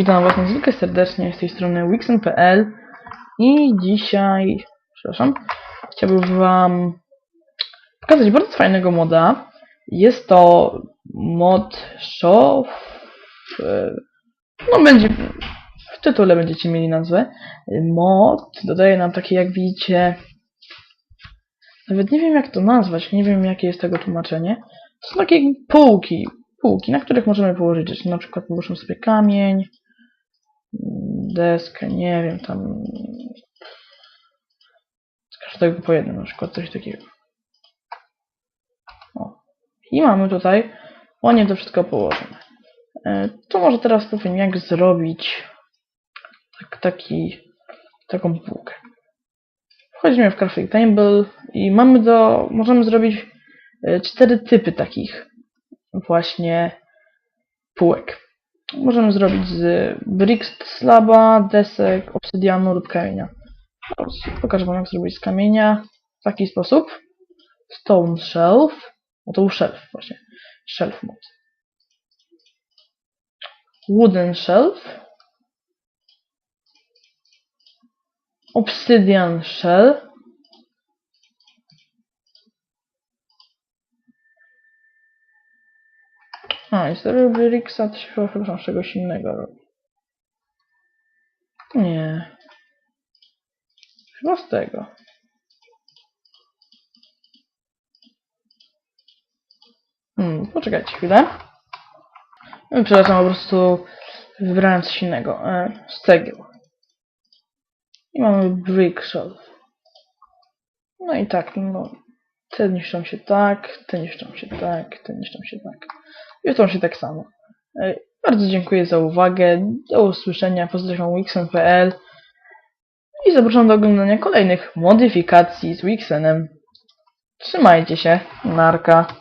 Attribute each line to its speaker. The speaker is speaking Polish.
Speaker 1: Witam Was niezwykle serdecznie z tej strony Wixen.pl i dzisiaj, przepraszam, chciałbym Wam pokazać bardzo fajnego moda. Jest to mod show, e, no będzie, w tytule będziecie mieli nazwę. Mod dodaje nam takie jak widzicie, nawet nie wiem jak to nazwać, nie wiem jakie jest tego tłumaczenie. To są takie półki, półki, na których możemy położyć rzeczy. Na przykład położymy sobie kamień, deskę, nie wiem, tam z każdego po jednym, na przykład coś takiego. O. I mamy tutaj, ładnie to wszystko położymy. E, To może teraz powiem, jak zrobić tak, taki, taką półkę. Wchodzimy w Crafting Table i mamy do, możemy zrobić e, cztery typy takich właśnie półek. Możemy zrobić z bricks slaba, desek, obsydianu lub kamienia. Teraz Pokażę wam jak zrobić z kamienia w taki sposób. Stone shelf. No to był shelf właśnie. Shelf mod. Wooden shelf. Obsidian shell. A, Bricksa to się chyba z czegoś innego robi. Nie. Chyba z tego. Hmm, poczekajcie chwilę. Przepraszam, po prostu wybrałem coś innego. E, z cegieł. I mamy brick shelf. No i tak, no. Te niszczą się tak, te niszczą się tak, te niszczą się tak. Jutro się tak samo. E, Bardzo dziękuję za uwagę. Do usłyszenia. Pozdrawiam Wixen.pl i zapraszam do oglądania kolejnych modyfikacji z Wixenem. Trzymajcie się. Narka.